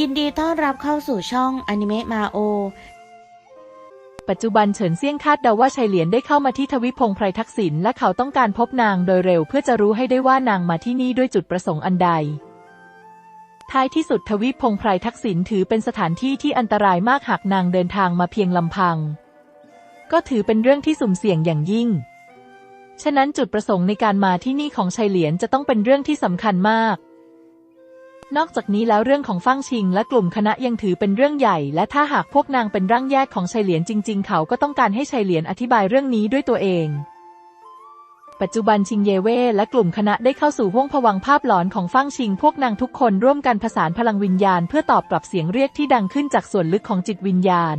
ยินดีต้อนรับเข้าสู่ช่องอนิเมะมาโอ ปัจจุบันเฉินเซี่ยงคาดเดาว่าชัยเหลียนได้เข้ามาที่ทวิพงไพรทักษิณและเขาต้องการพบนางโดยเร็วเพื่อจะรู้ให้ได้ว่านางมาที่นี่ด้วยจุดประสงค์อันใด ท้ายที่สุดทวิพงไพรทักษิณถือเป็นสถานที่ที่อันตรายมากหากนางเดินทางมาเพียงลำพัง ก็ถือเป็นเรื่องที่สุ่มเสี่ยงอย่างยิ่ง ฉะนั้นจุดประสงค์ในการมาที่นี่ของชัยเหลียนจะต้องเป็นเรื่องที่สำคัญมาก นอกจากนี้แล้วเรื่องของฟั่งชิง และกลุ่มคณะยังถือเป็นเรื่องใหญ่ และถ้าหากพวกนางเป็นร่างแยกของชัยเหลียนจริง ๆ เขาก็ต้องการให้ชัยเหลียนอธิบายเรื่องนี้ด้วยตัวเอง ปัจจุบันชิงเยเว่และกลุ่มคณะได้เข้าสู่ห้วงผวังภาพหลอนของฟั่งชิง พวกนางทุกคนร่วมกันผสานพลังวิญญาณ เพื่อตอบกลับเสียงเรียกที่ดังขึ้นจากส่วนลึกของจิตวิญญาณ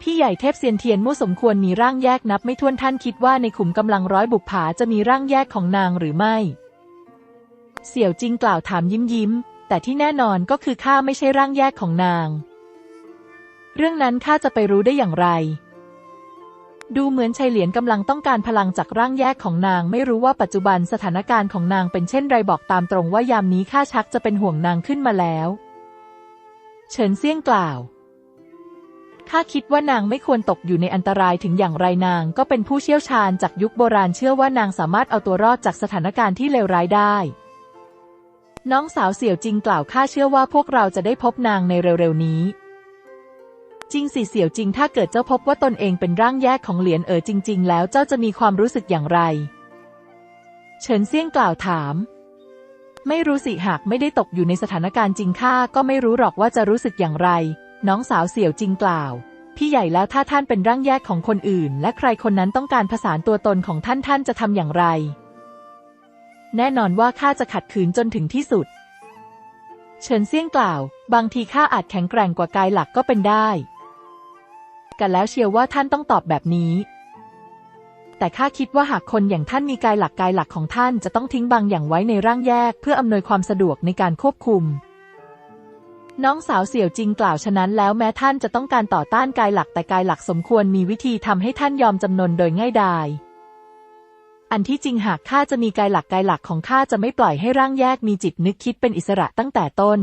พี่ใหญ่เทพเซียนเทียนมู่สมควรมีร่างแยกนับไม่ถ้วนท่านคิดว่าในขุมกำลังร้อยบุกผาจะมีร่างแยกของนางหรือไม่ เสี่ยวจิงกล่าวถามยิ้มยิ้ม แต่ที่แน่นอนก็คือข้าไม่ใช่ร่างแยกของนาง เรื่องนั้นข้าจะไปรู้ได้อย่างไร ดูเหมือนชัยเหลียนกำลังต้องการพลังจากร่างแยกของนาง ไม่รู้ว่าปัจจุบันสถานการณ์ของนางเป็นเช่นไรบอกตามตรงว่ายามนี้ข้าชักจะเป็นห่วงนางขึ้นมาแล้ว เฉินเซี่ยงกล่าวข้าคิดว่านางไม่ควรตกอยู่ในอันตรายถึงอย่างไรนางก็เป็นผู้เชี่ยวชาญจากยุคโบราณเชื่อว่านางสามารถเอาตัวรอดจากสถานการณ์ที่เลวร้ายได้ น้องสาวเสี่ยวจิงกล่าวข้าเชื่อว่าพวกเราจะได้พบนางในเร็วๆนี้ จริงสิเสี่ยวจิงถ้าเกิดเจ้าพบว่าตนเองเป็นร่างแยกของเหลียนเอ๋อจริง ๆ แล้วเจ้าจะมีความรู้สึกอย่างไร เฉินเซี่ยงกล่าวถาม ไม่รู้สิหากไม่ได้ตกอยู่ในสถานการณ์จริงข้าก็ไม่รู้หรอกว่าจะรู้สึกอย่างไร น้องสาวเสี่ยวจิงกล่าวพี่ใหญ่แล้วถ้าท่านเป็นร่างแยกของคนอื่น และใครคนนั้นต้องการผสานตัวตนของท่านท่านจะทำอย่างไร แน่นอนว่าข้าจะขัดขืนจนถึงที่สุด เฉินเซี่ยงกล่าว บางทีข้าอาจแข็งแกร่งกว่ากายหลักก็เป็นได้ กันแล้วเชียวว่าท่านต้องตอบแบบนี้ แต่ข้าคิดว่าหากคนอย่างท่านมีกายหลักกายหลักของท่านจะต้องทิ้งบางอย่างไว้ในร่างแยก เพื่ออำนวยความสะดวกในการควบคุม น้องสาวเสี่ยวจริงกล่าวฉะนั้นแล้วแม้ท่านจะต้องการต่อต้านกายหลักแต่กายหลักสมควรมีวิธีทำให้ท่านยอมจำนนโดยง่ายดาย อันที่จริงหากข้าจะมีกายหลักกายหลักของข้าจะไม่ปล่อยให้ร่างแยกมีจิตนึกคิดเป็นอิสระตั้งแต่ต้น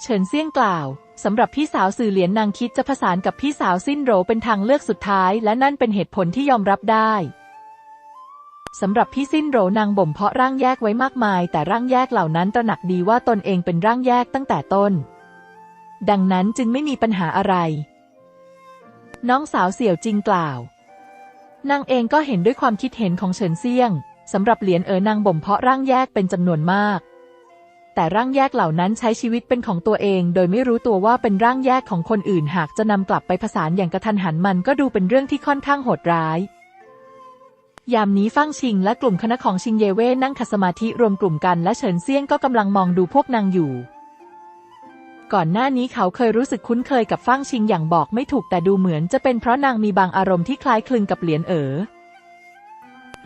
เฉินเซี่ยงกล่าวสำหรับพี่สาวสื่อเหรียญนางคิดจะผสานกับพี่สาวสิ้นโหรเป็นทางเลือกสุดท้าย และนั่นเป็นเหตุผลที่ยอมรับได้สำหรับพี่สิ้นโหรนางบ่มเพาะร่างแยกไว้มากมาย แต่ร่างแยกเหล่านั้นตระหนักดีว่าตนเองเป็นร่างแยกตั้งแต่ต้น ดังนั้นจึงไม่มีปัญหาอะไร น้องสาวเสี่ยวจริงกล่าว นางเองก็เห็นด้วยความคิดเห็นของเฉินเซียงสำหรับเหรียญเอ๋อนางบ่มเพาะร่างแยกเป็นจำนวนมาก แต่ร่างแยกเหล่านั้นใช้ชีวิตเป็นของตัวเอง โดยไม่รู้ตัวว่าเป็นร่างแยกของคนอื่น หากจะนำกลับไปผสานอย่างกระทันหันมันก็ดูเป็นเรื่องที่ค่อนข้างโหดร้าย ยามนี้ฟั่งชิงและกลุ่มคณะของชิงเยเว่นั่งขัดสมาธิรวมกลุ่มกันและเฉินเซียงก็กำลังมองดูพวกนางอยู่ ก่อนหน้านี้เขาเคยรู้สึกคุ้นเคยกับฟั่งชิงอย่างบอกไม่ถูกแต่ดูเหมือนจะเป็นเพราะนางมีบางอารมณ์ที่คล้ายคลึงกับเหรียญเอ๋อ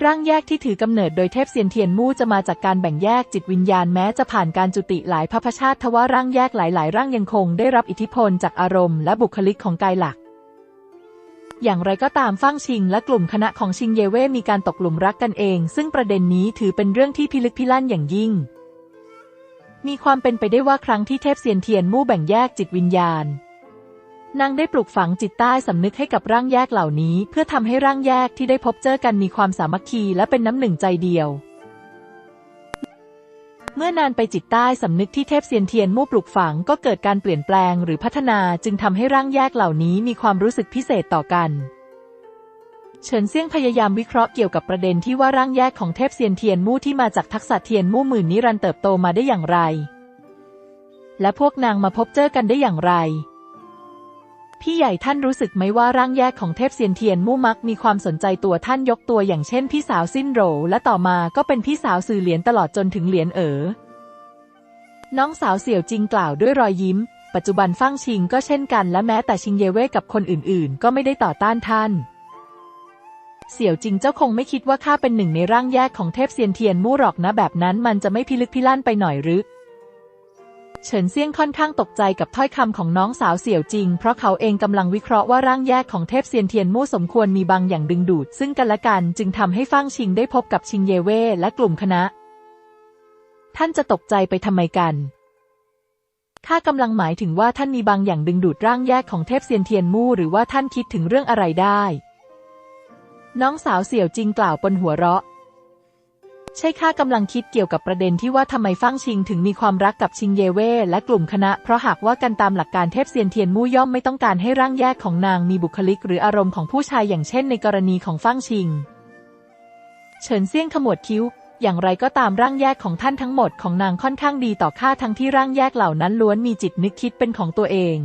ร่างแยกที่ถือกำเนิดโดยเทพเซียนเทียนมู่จะมาจากการแบ่งแยกจิตวิญญาณแม้จะผ่านการจุติหลายพระพชาติทว่าร่างแยกหลาย ๆ ร่างยังคงได้รับอิทธิพลจากอารมณ์และบุคลิกของกายหลัก อย่างไรก็ตามฟั่งชิงและกลุ่มคณะของชิงเยเว่มีการตกหลุมรักกันเอง ซึ่งประเด็นนี้ถือเป็นเรื่องที่พิลึกพิลั่นอย่างยิ่ง มีความเป็นไปได้ว่าครั้งที่เทพเซียนเทียนมู่แบ่งแยกจิตวิญญาณ นางได้ปลูกฝังจิตใต้สำนึกให้กับร่างแยกเหล่านี้ เพื่อทำให้ร่างแยกที่ได้พบเจอกันมีความสามัคคีและเป็นน้ำหนึ่งใจเดียว เมื่อนานไปจิตใต้สำนึกที่เทพเซียนเทียนมู่ปลูกฝังก็เกิดการเปลี่ยนแปลงหรือพัฒนาจึงทำให้ร่างแยกเหล่านี้มีความรู้สึกพิเศษต่อกัน เฉินเซี่ยงพยายามวิเคราะห์เกี่ยวกับประเด็นที่ว่าร่างแยกของเทพเซียนเทียนมู่ที่มาจากทักษะเทียนมู่หมื่นนิรันต์เติบโตมาได้อย่างไร และพวกนางมาพบเจอกันได้อย่างไร พี่ใหญ่ท่านรู้สึกไหมว่าร่างแยกของเทพเซียนเทียนมู่มักมีความสนใจตัวท่านยกตัวอย่างเช่นพี่สาวสิ้นโหรและต่อมาก็เป็นพี่สาวสื่อเหรียญตลอดจนถึงเหรียญเอ๋อ น้องสาวเสี่ยวจริงกล่าวด้วยรอยยิ้ม ปัจจุบันฟั่งชิงก็เช่นกันและแม้แต่ชิงเยเว่กับคนอื่นๆ ก็ไม่ได้ต่อต้านท่าน เสี่ยวจริงเจ้าคงไม่คิดว่าข้าเป็นหนึ่งในร่างแยกของเทพเซียนเทียนมู่หรอกนะแบบนั้นมันจะไม่พิลึกพิลั่นไปหน่อยหรือเฉินเซี่ยงค่อนข้างตกใจกับถ้อยคำของน้องสาวเสี่ยวจริง เพราะเขาเองกำลังวิเคราะห์ว่าร่างแยกของเทพเซียนเทียนมู่สมควรมีบางอย่างดึงดูด ซึ่งกันและกันจึงทำให้ฟั่งชิงได้พบกับชิงเยเว่และกลุ่มคณะ ท่านจะตกใจไปทำไมกันข้ากำลังหมายถึงว่าท่านมีบางอย่างดึงดูดร่างแยกของเทพเซียนเทียนมู่หรือว่าท่านคิดถึงเรื่องอะไรได้ น้องสาวเสี่ยวจริงกล่าวปนหัวเราะ ใช่ข้ากำลังคิดเกี่ยวกับประเด็นที่ว่าทำไมฟั่งชิงถึงมีความรักกับชิงเยเว่และกลุ่มคณะ เพราะหากว่ากันตามหลักการเทพเซียนเทียนมู่ย่อมไม่ต้องการให้ร่างแยกของนางมีบุคลิก หรืออารมณ์ของผู้ชายอย่างเช่นในกรณีของฟั่งชิง เฉินเซี่ยงขมวดคิ้ว อย่างไรก็ตามร่างแยกของท่านทั้งหมดของนางค่อนข้างดีต่อข้าทั้งที่ร่างแยกเหล่านั้นล้วนมีจิตนึกคิดเป็นของตัวเอง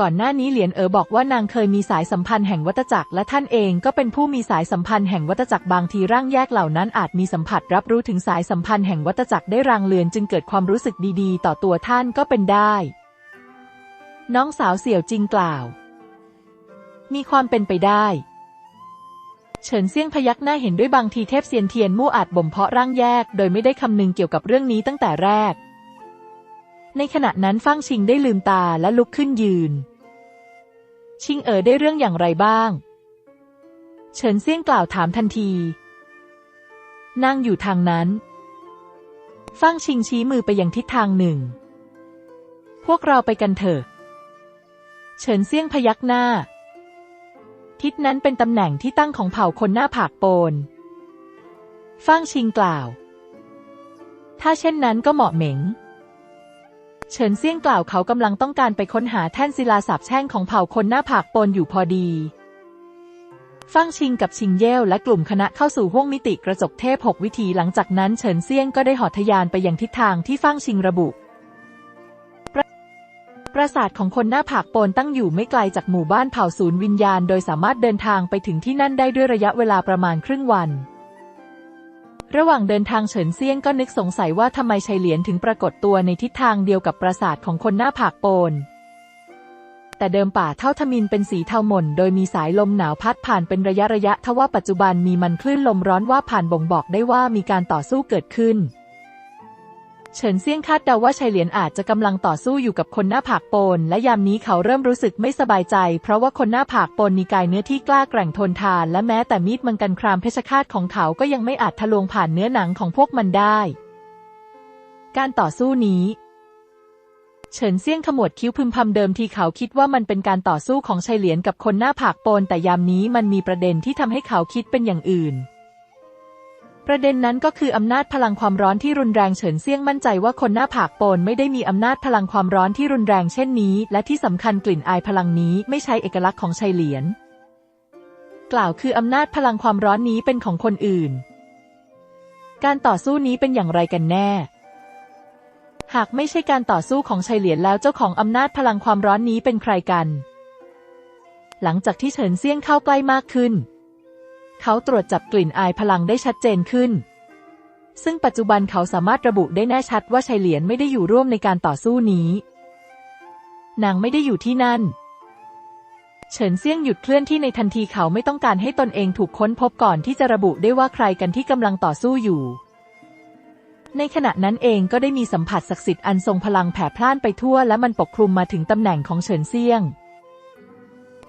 ก่อนหน้านี้เหรียญเอ๋อบอกว่านางเคยมีสายสัมพันธ์แห่งวัตจักรและท่านเองก็เป็นผู้มีสายสัมพันธ์แห่งวัตจักรบางทีร่างแยกเหล่านั้นอาจมีสัมผัสรับรู้ถึงสายสัมพันธ์แห่งวัตจักรได้รางเลือนจึงเกิดความรู้สึกดีๆ ต่อตัวท่านก็เป็นได้ น้องสาวเสี่ยวจริงกล่าว มีความเป็นไปได้เฉินเซี่ยงพยักหน้าเห็นด้วยบางทีเทพเซียนเทียนมู่อาจบ่มเพาะร่างแยก โดยไม่ได้คำนึงเกี่ยวกับเรื่องนี้ตั้งแต่แรก ในขณะนั้นฟังชิงได้ลืมตาและลุกขึ้นยืน ชิงเอ๋อได้เรื่องอย่างไรบ้าง เฉินเซี่ยงกล่าวถามทันทีนั่งอยู่ทางนั้นฟังชิงชี้มือไปยังทิศทางหนึ่ง พวกเราไปกันเถอะ เฉินเซี่ยงพยักหน้า ทิศนั้นเป็นตำแหน่งที่ตั้งของเผ่าคนหน้าผากโปนฟังชิงกล่าว ถ้าเช่นนั้นก็เหมาะเหม็ง เฉินเซี่ยงกล่าวเขากำลังต้องการไปค้นหาแท่นศิลาสาบแช่งของเผ่าคนหน้าผากปนอยู่พอดีฟั่งชิงกับชิงเย่และกลุ่มคณะเข้าสู่ห้วงมิติกระจกเทพหกวิธีหลังจากนั้นเฉินเซี่ยงก็ได้หอทยานไปยังทิศทางที่ฟั่งชิงระบุปราสาทของคนหน้าผากโปนตั้งอยู่ไม่ไกลจากหมู่บ้านเผ่าศูนย์วิญญาณ โดยสามารถเดินทางไปถึงที่นั่นได้ด้วยระยะเวลาประมาณครึ่งวัน ระหว่างเดินทางเฉินเซียงก็นึกสงสัยว่าทำไมชัยเหลียนถึงปรากฏตัวในทิศทางเดียวกับปราสาทของคนหน้าผากโปน แต่เดิมป่าเท่าทมินเป็นสีเทาหม่น โดยมีสายลมหนาวพัดผ่านเป็นระยะระยะทว่าปัจจุบันมีมันคลื่นลมร้อนว่าผ่านบ่งบอกได้ว่ามีการต่อสู้เกิดขึ้น เฉินเซี่ยงคาดเดาว่าชัยเหลียนอาจจะกำลังต่อสู้อยู่กับคนหน้าผากโปน และยามนี้เขาเริ่มรู้สึกไม่สบายใจ เพราะว่าคนหน้าผากโปนมีกายเนื้อที่กล้าแกร่งทนทาน และแม้แต่มีดมังกันครามเพชฌฆาตของเขาก็ยังไม่อาจทะลวงผ่านเนื้อหนังของพวกมันได้ การต่อสู้นี้เฉินเซี่ยงขมวดคิ้วพึมพำเดิมทีเขาคิดว่ามันเป็นการต่อสู้ของชัยเหลียนกับคนหน้าผากโปนแต่ยามนี้มันมีประเด็นที่ทำให้เขาคิดเป็นอย่างอื่น ประเด็นนั้นก็คืออำนาจพลังความร้อนที่รุนแรงเฉินเซี่ยงมั่นใจว่าคนหน้าผากโปนไม่ได้มีอำนาจพลังความร้อนที่รุนแรงเช่นนี้ และที่สำคัญกลิ่นอายพลังนี้ไม่ใช่เอกลักษณ์ของชัยเหลียน กล่าวคืออำนาจพลังความร้อนนี้เป็นของคนอื่น การต่อสู้นี้เป็นอย่างไรกันแน่ หากไม่ใช่การต่อสู้ของชัยเหลียนแล้วเจ้าของอำนาจพลังความร้อนนี้เป็นใครกัน หลังจากที่เฉินเซี่ยงเข้าใกล้มากขึ้น เขาตรวจจับกลิ่นอายพลังได้ชัดเจนขึ้น ซึ่งปัจจุบันเขาสามารถระบุได้แน่ชัดว่าชัยเหลียนไม่ได้อยู่ร่วมในการต่อสู้นี้ นางไม่ได้อยู่ที่นั่น เฉินเซี่ยงหยุดเคลื่อนที่ในทันทีเขาไม่ต้องการให้ตนเองถูกค้นพบก่อนที่จะระบุได้ว่าใครกันที่กำลังต่อสู้อยู่ ในขณะนั้นเองก็ได้มีสัมผัสศักดิ์สิทธิ์อันทรงพลังแผ่พล่านไปทั่วและมันปกคลุมมาถึงตำแหน่งของเฉินเซี่ยง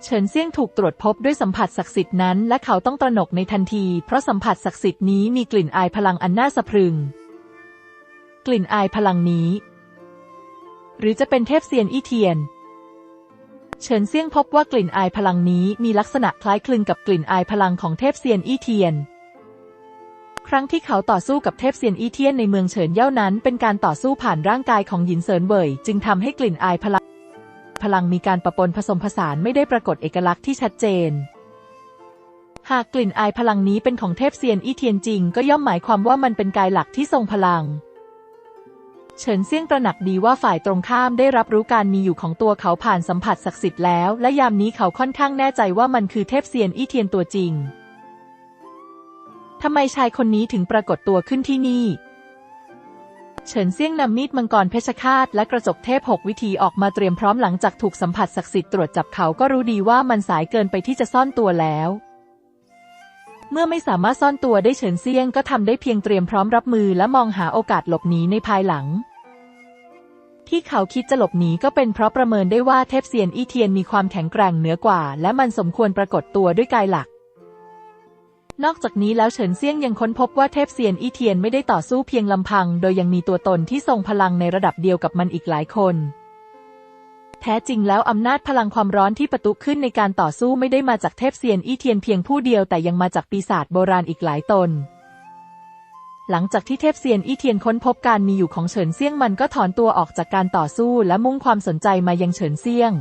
เฉินเซี่ยงถูกตรวจพบด้วยสัมผัสศักดิ์สิทธิ์นั้น และเขาต้องตระหนกในทันที เพราะสัมผัสศักดิ์สิทธิ์นี้มีกลิ่นอายพลังอันน่าสะพรึง กลิ่นอายพลังนี้ หรือจะเป็นเทพเซียนอี้เทียน เฉินเซี่ยงพบว่ากลิ่นอายพลังนี้มีลักษณะคล้ายคลึงกับกลิ่นอายพลังของเทพเซียนอี้เทียน ครั้งที่เขาต่อสู้กับเทพเซียนอี้เทียนในเมืองเฉินเย่านั้น เป็นการต่อสู้ผ่านร่างกายของหยินเซินเว่ยจึงทำให้กลิ่นอายพลัง พลังมีการประปนผสมผสานไม่ได้ปรากฏเอกลักษณ์ที่ชัดเจน หากกลิ่นอายพลังนี้เป็นของเทพเซียนอี้เทียนจริง ก็ย่อมหมายความว่ามันเป็นกายหลักที่ทรงพลัง เฉินเซี่ยงตระหนักดีว่าฝ่ายตรงข้ามได้รับรู้การมีอยู่ของตัวเขาผ่านสัมผัสศักดิ์สิทธิ์แล้ว และยามนี้เขาค่อนข้างแน่ใจว่ามันคือเทพเซียนอี้เทียนตัวจริงทำไมชายคนนี้ถึงปรากฏตัวขึ้นที่นี่ เฉินเซี่ยงนำมีดมังกรเพชฌฆาตและกระจกเทพหกวิธีออกมาเตรียมพร้อมหลังจากถูกสัมผัสศักดิ์สิทธิ์ตรวจจับเขาก็รู้ดีว่ามันสายเกินไปที่จะซ่อนตัวแล้ว เมื่อไม่สามารถซ่อนตัวได้เฉินเซี่ยงก็ทำได้เพียงเตรียมพร้อมรับมือและมองหาโอกาสหลบหนีในภายหลัง ที่เขาคิดจะหลบหนีก็เป็นเพราะประเมินได้ว่าเทพเซียนอี้เทียนมีความแข็งแกร่งเหนือกว่า และมันสมควรปรากฏตัวด้วยกายหลัก นอกจากนี้แล้วเฉินเซียงยังค้นพบว่าเทพเซียนอี้เทียนไม่ได้ต่อสู้เพียงลำพัง โดยยังมีตัวตนที่ทรงพลังในระดับเดียวกับมันอีกหลายคน แท้จริงแล้วอำนาจพลังความร้อนที่ประตุขึ้นในการต่อสู้ไม่ได้มาจากเทพเซียนอี้เทียนเพียงผู้เดียวแต่ยังมาจากปีศาจโบราณอีกหลายตน หลังจากที่เทพเซียนอี้เทียนค้นพบการมีอยู่ของเฉินเซียงมันก็ถอนตัวออกจากการต่อสู้และมุ่งความสนใจมายังเฉินเซียง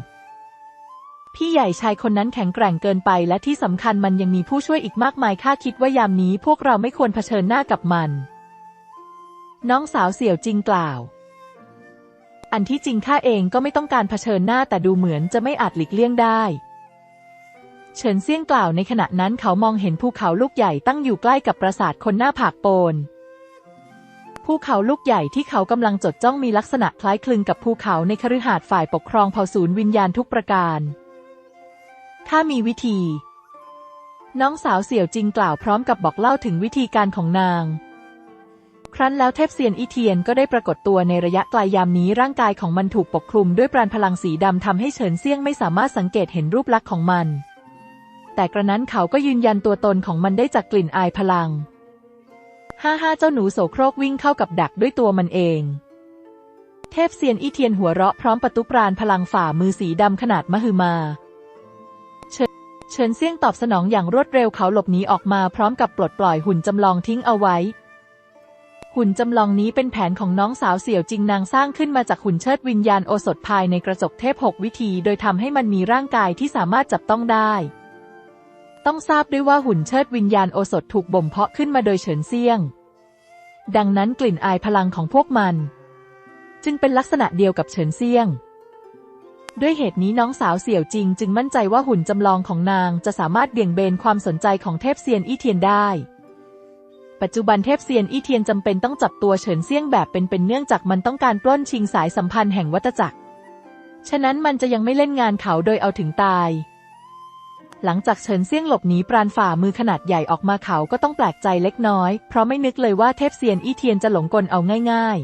พี่ใหญ่ชายคนนั้นแข็งแกร่งเกินไปและที่สำคัญมันยังมีผู้ช่วยอีกมากมายข้าคิดว่ายามนี้พวกเราไม่ควรเผชิญหน้ากับมัน น้องสาวเสี่ยวจริงกล่าว อันที่จริงข้าเองก็ไม่ต้องการเผชิญหน้าแต่ดูเหมือนจะไม่อาจหลีกเลี่ยงได้ เฉินเซี่ยงกล่าวในขณะนั้นเขามองเห็นภูเขาลูกใหญ่ตั้งอยู่ใกล้กับปราสาทคนหน้าผากโปนภูเขาลูกใหญ่ที่เขากำลังจดจ้องมีลักษณะคล้ายคลึงกับภูเขาในคฤหาสน์ฝ่ายปกครองเผ่าศูนย์วิญญาณทุกประการ ถ้ามีวิธี น้องสาวเสี่ยวจิงกล่าวพร้อมกับบอกเล่าถึงวิธีการของนาง ครั้นแล้วเทพเซียนอีเทียนก็ได้ปรากฏตัวในระยะไกลยามนี้ร่างกายของมันถูกปกคลุมด้วยปราณพลังสีดำทำให้เฉินเซียงไม่สามารถสังเกตเห็นรูปลักษณ์ของมัน แต่กระนั้นเขาก็ยืนยันตัวตนของมันได้จากกลิ่นอายพลังห้าห้าเจ้าหนูโสโครกวิ่งเข้ากับดักด้วยตัวมันเอง เทพเซียนอีเทียนหัวเราะพร้อมประตุปราณพลังฝ่ามือสีดำขนาดมหึมา เฉินเซี่ยงตอบสนองอย่างรวดเร็วเขาหลบหนีออกมาพร้อมกับปลดปล่อยหุ่นจำลองทิ้งเอาไว้ หุ่นจำลองนี้เป็นแผนของน้องสาวเสี่ยวจริงนางสร้างขึ้นมาจากหุ่นเชิดวิญญาณโอสถภายในกระจกเทพหกวิธี โดยทำให้มันมีร่างกายที่สามารถจับต้องได้ ต้องทราบด้วยว่าหุ่นเชิดวิญญาณโอสถถูกบ่มเพาะขึ้นมาโดยเฉินเซี่ยง ดังนั้นกลิ่นอายพลังของพวกมัน จึงเป็นลักษณะเดียวกับเฉินเซี่ยง ด้วยเหตุนี้น้องสาวเสี่ยวจริง จึงมั่นใจว่าหุ่นจำลองของนางจะสามารถเบี่ยงเบนความสนใจของเทพเซียนอี้เทียนได้ ปัจจุบันเทพเซียนอี้เทียนจำเป็นต้องจับตัวเฉินเซี่ยงแบบเป็นๆเนื่องจากมันต้องการปล้นชิงสายสัมพันธ์แห่งวัตจักร ฉะนั้นมันจะยังไม่เล่นงานเขาโดยเอาถึงตาย หลังจากเฉินเซี่ยงหลบหนีปราณฝ่ามือขนาดใหญ่ออกมาเขาก็ต้องแปลกใจเล็กน้อย เพราะไม่นึกเลยว่าเทพเซียนอี้เทียนจะหลงกลเอาง่าย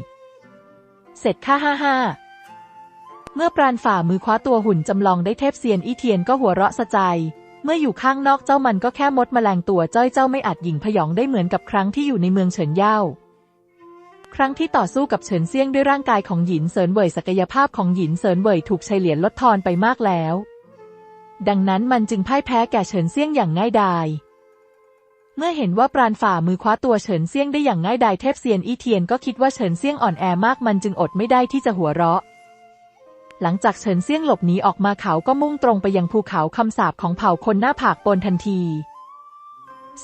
ๆ เสร็จค่าห้าห้า เมื่อปราณฝ่ามือคว้าตัวหุ่นจำลองได้เทพเซียนอี้เทียนก็หัวเราะสะใจ เมื่ออยู่ข้างนอกเจ้ามันก็แค่มดแมลงตัวจ้อยเจ้าไม่อาจหยิ่งพยองได้เหมือนกับครั้งที่อยู่ในเมืองเฉินเย่า ครั้งที่ต่อสู้กับเฉินเซียงด้วยร่างกายของหยินเซินเว่ยศักยภาพของหยินเซินเว่ยถูกชัยเฉลี่ยลดทอนไปมากแล้ว ดังนั้นมันจึงพ่ายแพ้แก่เฉินเซียงอย่างง่ายดายเมื่อเห็นว่าปราณฝ่ามือคว้าตัวเฉินเซียงได้อย่างง่ายดายเทพเซียนอี้เทียนก็คิดว่าเฉินเซียงอ่อนแอมากมันจึงอดไม่ได้ที่จะหัวเราะ หลังจากเฉินเซี่ยงหลบหนีออกมาเขาก็มุ่งตรงไปยังภูเขาคำสาปของเผ่าคนหน้าผากปนทันที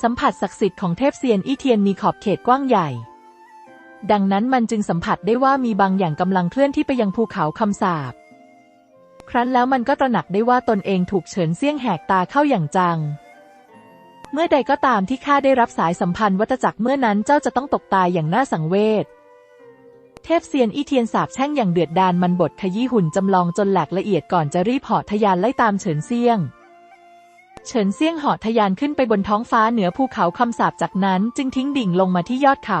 สัมผัสศักดิ์สิทธิ์ของเทพเซียนอี้เทียนมีขอบเขตกว้างใหญ่ ดังนั้นมันจึงสัมผัสได้ว่ามีบางอย่างกำลังเคลื่อนที่ไปยังภูเขาคำสาปครั้นแล้วมันก็ตระหนักได้ว่าตนเองถูกเฉินเซี่ยงแหกตาเข้าอย่างจัง เมื่อใดก็ตามที่ข้าได้รับสายสัมพันธ์วัตจักรเมื่อนั้นเจ้าจะต้องตกตายอย่างน่าสังเวช เทพเซียนอีเทียนสาบแช่งอย่างเดือดดาลมันบดขยี้หุ่นจำลองจนแหลกละเอียดก่อนจะรีบเหาะทยานไล่ตามเฉินเซียง เฉินเซียงเหาะทยานขึ้นไปบนท้องฟ้าเหนือภูเขาคำสาบจากนั้นจึงทิ้งดิ่งลงมาที่ยอดเขา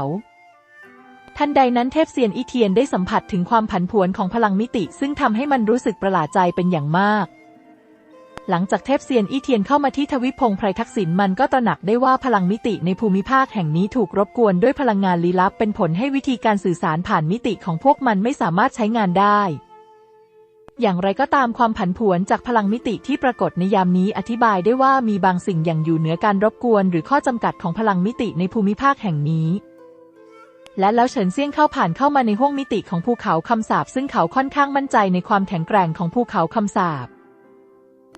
ทันใดนั้นเทพเซียนอีเทียนได้สัมผัสถึงความผันผวนของพลังมิติ ซึ่งทำให้มันรู้สึกประหลาดใจเป็นอย่างมาก หลังจากเทพเซียนอี้เทียนเข้ามาที่ทวิพงไพรทักษิณมันก็ตระหนักได้ว่าพลังมิติในภูมิภาคแห่งนี้ถูกรบกวนด้วยพลังงานลี้ลับเป็นผลให้วิธีการสื่อสารผ่านมิติของพวกมันไม่สามารถใช้งานได้ อย่างไรก็ตามความผันผวนจากพลังมิติที่ปรากฏในยามนี้อธิบายได้ว่ามีบางสิ่งอย่างอยู่เหนือการรบกวน หรือข้อจำกัดของพลังมิติในภูมิภาคแห่งนี้และแล้วเฉินเซียงเข้าผ่านเข้ามาในห้วงมิติของภูเขาคำสาปซึ่งเขาค่อนข้างมั่นใจในความแข็งแกร่งของภูเขาคำสาป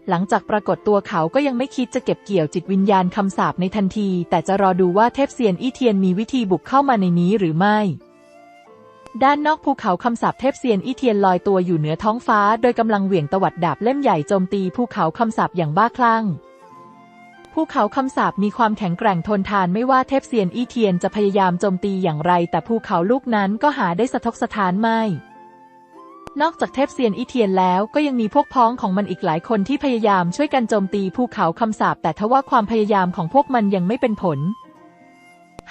หลังจากปรากฏตัวเขาก็ยังไม่คิดจะเก็บเกี่ยวจิตวิญญาณคำสาปในทันที แต่จะรอดูว่าเทพเซียนอี้เทียนมีวิธีบุกเข้ามาในนี้หรือไม่ด้านนอกภูเขาคำสาปเทพเซียนอี้เทียนลอยตัวอยู่เหนือท้องฟ้า โดยกำลังเหวี่ยงตวัดดาบเล่มใหญ่โจมตีภูเขาคำสาปอย่างบ้าคลั่ง ภูเขาคำสาปมีความแข็งแกร่งทนทานไม่ว่าเทพเซียนอี้เทียนจะพยายามโจมตีอย่างไร แต่ภูเขาลูกนั้นก็หาได้สะทกสะท้านไม่ นอกจากเทพเซียนอีเทียนแล้วก็ยังมีพวกพ้องของมันอีกหลายคนที่พยายามช่วยกันโจมตีภูเขาคำสาปแต่ทว่าความพยายามของพวกมันยังไม่เป็นผล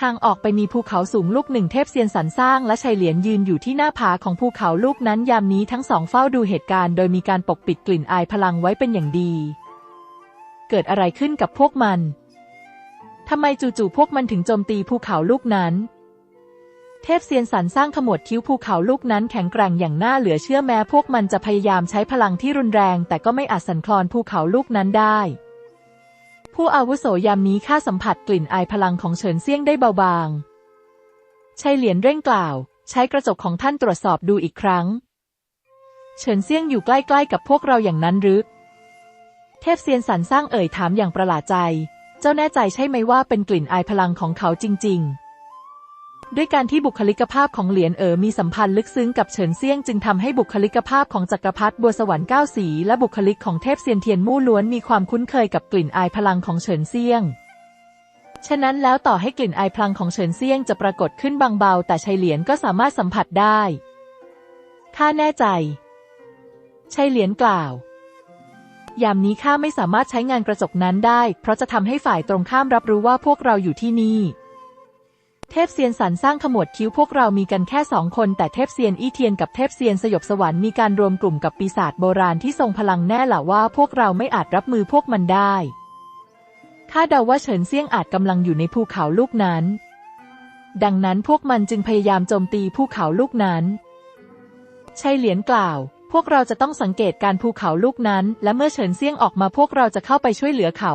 ห่างออกไปมีภูเขาสูงลูกหนึ่งเทพเซียนสรรสร้างและชัยเหลียนยืนอยู่ที่หน้าผาของภูเขาลูกนั้นยามนี้ทั้งสองเฝ้าดูเหตุการณ์โดยมีการปกปิดกลิ่นอายพลังไว้เป็นอย่างดี เกิดอะไรขึ้นกับพวกมันทำไมจู่ๆพวกมันถึงโจมตีภูเขาลูกนั้น เทพเซียนสันสร้างขมวดคิ้วภูเขาลูกนั้นแข็งแกร่งอย่างน่าเหลือเชื่อแม้พวกมันจะพยายามใช้พลังที่รุนแรง แต่ก็ไม่อาจสั่นคลอนภูเขาลูกนั้นได้ ผู้อาวุโสยามนี้ข้าสัมผัสกลิ่นอายพลังของเฉินเซี่ยงได้เบาบางชัยเหลียนเร่งกล่าว ใช้กระจกของท่านตรวจสอบดูอีกครั้ง เฉินเซี่ยงอยู่ใกล้ๆกับพวกเราอย่างนั้นหรือ เทพเซียนสันสร้างเอ่ยถามอย่างประหลาดใจ เจ้าแน่ใจใช่ไหมว่าเป็นกลิ่นอายพลังของเขาจริง ๆ ด้วยการที่บุคลิกภาพของเหลียนเอ๋อมีสัมพันธ์ลึกซึ้งกับเฉินเซี่ยงจึงทำให้บุคลิกภาพของจักรพรรดิบัวสวรรค์เก้าสี และบุคลิกของเทพเซียนเทียนมู่ล้วนมีความคุ้นเคยกับกลิ่นอายพลังของเฉินเซี่ยง ฉะนั้นแล้วต่อให้กลิ่นอายพลังของเฉินเซี่ยงจะปรากฏขึ้นบางเบาแต่ชัยเหลียนก็สามารถสัมผัสได้ข้าแน่ใจชัยเหลียนกล่าว ยามนี้ข้าไม่สามารถใช้งานกระจกนั้นได้ เพราะจะทำให้ฝ่ายตรงข้ามรับรู้ว่าพวกเราอยู่ที่นี่ เทพเซียนสันสร้างขมวดคิ้วพวกเรามีกันแค่สองคน แต่เทพเซียนอี้เทียนกับเทพเซียนสยบสวรรค์มีการรวมกลุ่มกับปีศาจโบราณที่ทรงพลังแน่หละว่าพวกเราไม่อาจรับมือพวกมันได้ข้าเดาว่าเฉินเซี่ยงอาจกำลังอยู่ในภูเขาลูกนั้น ดังนั้นพวกมันจึงพยายามโจมตีภูเขาลูกนั้นชัยเหลียนกล่าว พวกเราจะต้องสังเกตการภูเขาลูกนั้น และเมื่อเฉินเซี่ยงออกมาพวกเราจะเข้าไปช่วยเหลือเขา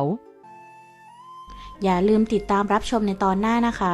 อย่าลืมติดตามรับชมในตอนหน้านะคะ